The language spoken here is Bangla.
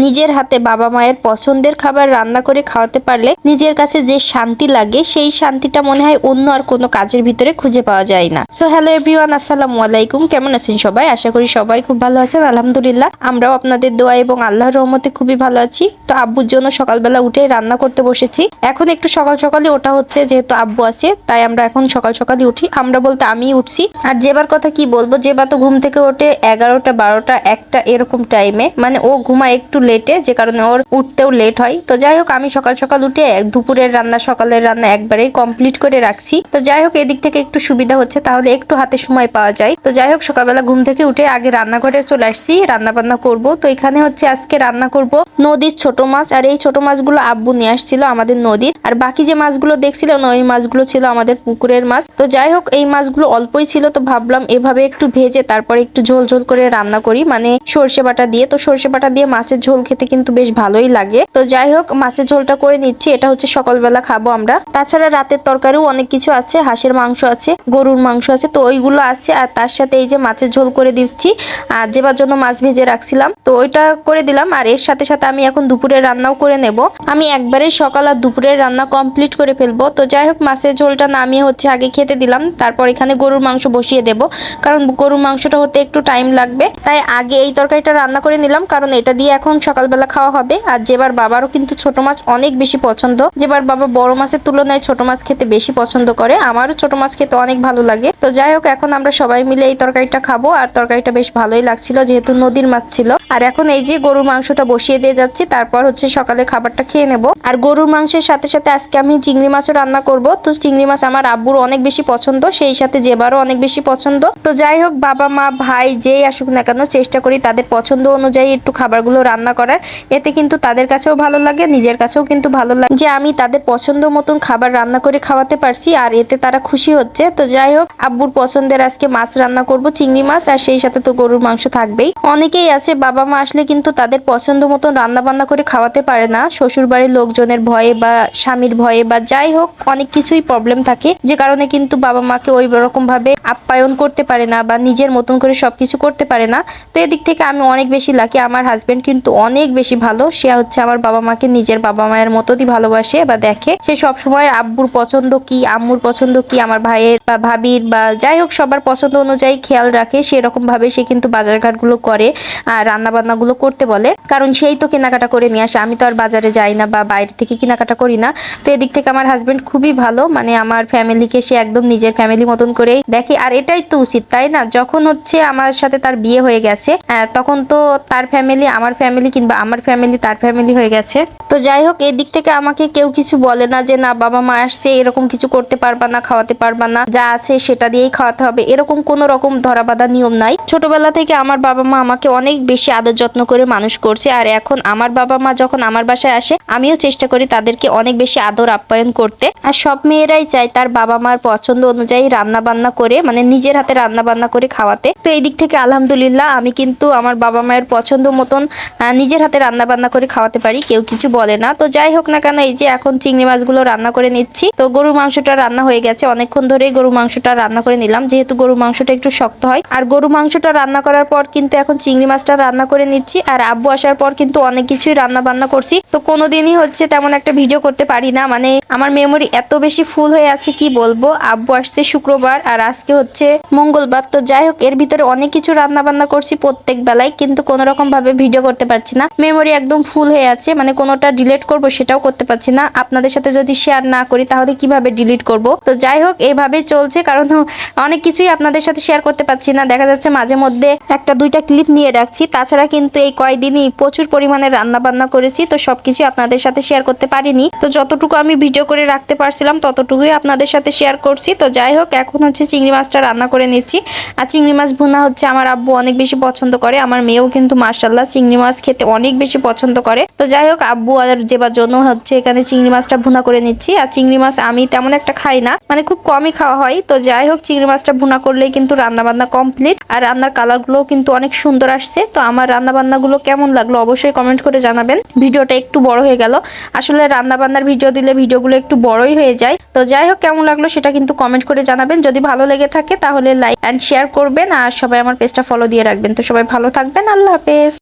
নিজের হাতে বাবা মায়ের পছন্দের খাবার রান্না করে খাওয়াতে পারলে নিজের কাছে যে শান্তি লাগে, সেই শান্তিটা মনে হয় অন্য আর কোনো কাজের ভিতরে খুঁজে পাওয়া যায় না। সো হ্যালো এভরিওয়ান আসসালামু আলাইকুম। কেমন আছেন সবাই? আশা করি সবাই খুব ভালো আছেন, আলহামদুলিল্লাহ। আমরাও আপনাদের দোয়া এবং আল্লাহর রহমতে খুবই ভালো আছি। তো আব্বুর জন্য সকালবেলা উঠে রান্না করতে বসেছি। এখন একটু সকাল সকালে ওটা হচ্ছে, যেহেতু আব্বু আছে, তাই আমরা এখন সকাল সকালে উঠি। আমরা বলতে আমি উঠছি। আর যেবার কথা কি বলব, যেবার তো ঘুম থেকে ওঠে এগারোটা, বারোটা, একটা এরকম টাইমে মানে ও ঘুমায় একটু লেটে যে কারণে ওর উঠতেও লেট হয়। তো যাই হোক, আমি সকাল সকাল উঠে দুপুরের রান্না, সকালের রান্না একবারেই কমপ্লিট করে রাখছি। তো যাই হোক, এদিক থেকে একটু সুবিধা হচ্ছে, তাহলে একটু হাতে সময় পাওয়া যায়। তো যাই হোক, সকালবেলা ঘুম থেকে উঠে আগে রান্নাঘরে চলে আসছি রান্না বান্না করব। তো এখানে হচ্ছে আজকে রান্না করব নদীর ছোট মাছ, আর এই ছোট মাছগুলো আব্বু নিয়ে আসছিল আমাদের নদীর। আর বাকি যে মাছগুলো দেখছিলেন, ওই মাছগুলো ছিল আমাদের পুকুরের মাছ। তো যাই হোক, এই মাছগুলো অল্পই ছিল, তো ভাবলাম এভাবে একটু ভেজে তারপরে একটু ঝোল ঝোল করে রান্না করি। মানে সর্ষে বাটা দিয়ে, তো সর্ষে বাটা দিয়ে মাছের ঝোল খেতে কিন্তু বেশ ভালোই লাগে। তো যাই হোক, মাছের ঝোলটা করে নিচ্ছি। এটা হচ্ছে সকালবেলা খাব আমরা। তাছাড়া রাতের তরকারিও অনেক কিছু আছে। হাঁসের মাংস আছে, গরুর মাংস আছে। তো ওইগুলো আছে আর তার সাথে এই যে মাছের ঝোল করে দিচ্ছি। আর যেবার জন্য মাছ ভেজে রাখছিলাম, তো ওইটা করে দিলাম। আর এর সাথে সাথে আমি এখন দুপুরের রান্নাও করে নেব। আমি একবারে সকাল আর দুপুরের রান্না কমপ্লিট করে ফেলব। তো যাই হোক, মাছের ঝোলটা নামিয়ে হচ্ছে আগে খেতে দিলাম। তারপর এখানে গরুর মাংস বসিয়ে দেব। কারণ গরুর মাংসটা হতে একটু টাইম লাগবে। তাই আগে এই তরকারিটা রান্না করে নিলাম। কারণ এটা দিয়ে এখন সকালবেলা খাওয়া হবে। আর যেবার বাবারও কিন্তু ছোট মাছ অনেক বেশি পছন্দ। যেবার বাবা বড় মাছের তুলনায় ছোট মাছ খেতে বেশি পছন্দ করে, আমারও ছোট মাছ খেতে অনেক ভালো লাগে। তো যাই হোক, এখন আমরা সবাই মিলে এই তরকারিটা খাব। আর তরকারিটা বেশ ভালোই লাগছিল, যেহেতু নদীর মাছ ছিল। আর এখন এই যে গরুর মাংসটা বসিয়ে দিয়ে যাচ্ছি, তারপর হচ্ছে সকালে খাবারটা খেয়ে নেব। আর গরুর মাংসের সাথে সাথে আজকে আমি চিংড়ি মাছও রান্না করব। তো চিংড়ি মাছ আমার আব্বুর অনেক বেশি পছন্দ, সেই সাথে জেবারও অনেক বেশি পছন্দ। তো যাই হোক, বাবা, মা, ভাই যেই আসুক না কেন, চেষ্টা করি তাদের পছন্দ অনুযায়ী একটু খাবারগুলো রান্না করার। এতে কিন্তু তাদের কাছেও ভালো লাগে, নিজের কাছেও কিন্তু ভালো লাগে যে আমি তাদের পছন্দ মতন খাবার রান্না করে খাওয়াতে পারছি আর এতে তারা খুশি হচ্ছে। তো যাই হোক, আব্বুর পছন্দের আজকে মাছ রান্না করব, চিংড়ি মাছ আর সেই সাথে তো গরুর মাংস থাকবেই। অনেকেই আছে বাবা মা আসলে কিন্তু তাদের পছন্দ মতন রান্না বান্না করে খাওয়াতে পারে না। শ্বশুর বাড়ির লোকজনের ভয়ে বা স্বামীর ভয়ে বা যাই হোক, অনেক কিছুই প্রবলেম থাকে। যে কারণে কিন্তু বাবা মাকে ওই রকম ভাবে আপ্যায়ন করতে পারে না বা নিজের মতন করে সবকিছু করতে পারে না। তো এদিক থেকে আমি অনেক বেশি লাকি আমার হাজবেন্ড কিন্তু অনেক বেশি ভালো। সে হচ্ছে আমার বাবা মাকে নিজের বাবা মায়ের মতনই ভালোবাসে বা দেখে। সে সব সময় আব্বুর পছন্দ কি, আম্মুর পছন্দ কি, আমার ভাইয়ের বা ভাবির বা যাই হোক, সবার পছন্দ অনুযায়ী খেয়াল রাখে। সেরকম ভাবে সে কিন্তু বাজারঘাটগুলো করে। আর রান্না বান্নাগুলো করতে বলে, কারণ সেই তো কেনাকাটা করে নিয়ে আসে। আমি তো আর বাজারে যাই না বা বাইরে থেকে কেনাকাটা করি না। তো এদিক থেকে আমার হাজবেন্ড খুবই ভালো মানে আমার ফ্যামিলিকে সে একদম নিজের ফ্যামিলি মতন করেই দেখে। আর এটাই তো উচিত, তাই না? যখন হচ্ছে আমার সাথে তার বিয়ে হয়ে গেছে তখন তো তার ফ্যামিলি আমার ফ্যামিলি কিংবা আমার ফ্যামিলি তার ফ্যামিলি হয়ে গেছে। তো যাই হোক, এদিক থেকে আমাকে কেউ কিছু বলে না যে, না, বাবা মা আসছে, এরকম কিছু করতে পারবা না, খাওয়াতে পারবা না, যা আছে সেটা দিয়েই খাওয়াতে হবে। এরকম কোনো রকম ধরা বাঁধা নিয়ম নাই। ছোটবেলা থেকে আমার বাবা মা আমাকে অনেক বেশি আদর যত্ন করে মানুষ করছে। আর এখন আমার বাবা মা যখন আমার বাসায় আসে, আমিও চেষ্টা করি তাদেরকে অনেক বেশি আদর আপ্যায়ন করতে। আর সব মেয়েরাই চায় তার বাবা মার পছন্দ অনুযায়ী রান্না বান্না করে মানে নিজের হাতে রান্না বান্না করে খাওয়াতে। তো এই দিক থেকে আলহামদুলিল্লাহ, আমি কিন্তু আমার বাবা মায়ের পছন্দ মতন নিজের হাতে রান্না বান্না করে খাওয়াতে পারি, কেউ কিছু বলে না। তো যাই হোক না কেন, এই যে এখন চিংড়ি মাছগুলো রান্না করে নিচ্ছি। তো গরুর মাংসটা রান্না হয়ে গেছে, অনেকক্ষণ ধরেই গরু মাংসটা রান্না করে নিলাম। যেহেতু গরু মাংসটা একটু শক্ত হয়, আর গরু মাংসটা রান্না করার পর কিন্তু এখন চিংড়ি মাছটা রান্না করে নিচ্ছি আর আব্বু আসার পর কিন্তু অনেক কিছুই রান্না বান্না করছি। তো কোনোদিনই হচ্ছে তেমন একটা ভিডিও করতে পারি না। মানে আমার মেমোরি এত বেশি ফুল হয়ে আছে, কি বলব? আব্বু আসছে শুক্রবার আর আজকে হচ্ছে মঙ্গলবার। তো যাই হোক, এর ভিতরে অনেক কিছু রান্না বান্না করছি প্রত্যেক বেলায়, কিন্তু কোনো রকম ভাবে ভিডিও করতে পারছি না। মেমোরি একদম ফুল হয়ে আছে মানে কোনোটা ডিলিট করব সেটাও করতে পারছি না। আপনাদের সাথে যদি শেয়ার না করি, তাহলে কীভাবে ডিলিট করব? তো যাই হোক এইভাবে চলছে, কারণ অনেক কিছুই আপনাদের সাথে শেয়ার করতে পারছি না। দেখা যাচ্ছে মাঝে মধ্যে একটা, দুইটা ক্লিপ নিয়ে রাখছি। তাছাড়া কিন্তু এই কয়দিনই প্রচুর পরিমাণে রান্না বান্না করেছি, তো সবকিছু আপনাদের সাথে শেয়ার করতে পারিনি। তো যতটুকু আমি ভিডিও করে রাখতে পারছিলাম, ততটুকুই আপনাদের সাথে শেয়ার করছি। তো যাই হোক, এখন হচ্ছে চিংড়ি মাছটা রান্না করে নিচ্ছি। আর চিংড়ি মাছ ভুনা হচ্ছে আমার আব্বু অনেক বেশি পছন্দ করে, আমার মেয়েও কিন্তু মার্শাল্লাহ চিংড়ি মাছ খেতে অনেক বেশি পছন্দ করে। তো যাই হোক, আব্বু আর যেবার জন্য হচ্ছে এখানে চিংড়ি মাছটা ভুনা করে নিচ্ছি। আর চিংড়ি মাছ আমি তেমন একটা খাই না মানে খুব কমই খাওয়া হয়। তো যাই হোক, চিংড়ি মাছটা ভুনা করলেই কিন্তু রান্না বান্না কমপ্লিট আর রান্নার কালারগুলো কিন্তু অনেক সুন্দর আসছে। তো আমার রান্না বান্নাগুলো কেমন লাগল অবশ্যই কমেন্ট করে জানাবেন। ভিডিওটা একটু বড় হয়ে গেল। আসলে রান্না বান্নার ভিডিও দিলে ভিডিওগুলো একটু বড়ই হয়ে যায়। তো যাই হোক, কেমন লাগল সেটা কিন্তু কমেন্ট করে জানাবেন। যদি ভালো লেগে থাকে তাহলে লাইক অ্যান্ড শেয়ার করবেন। আর সবাই আমার পেজটা ফলো দিয়ে রাখবেন। তো সবাই ভালো থাকবেন। আল্লাহ হাফেজ।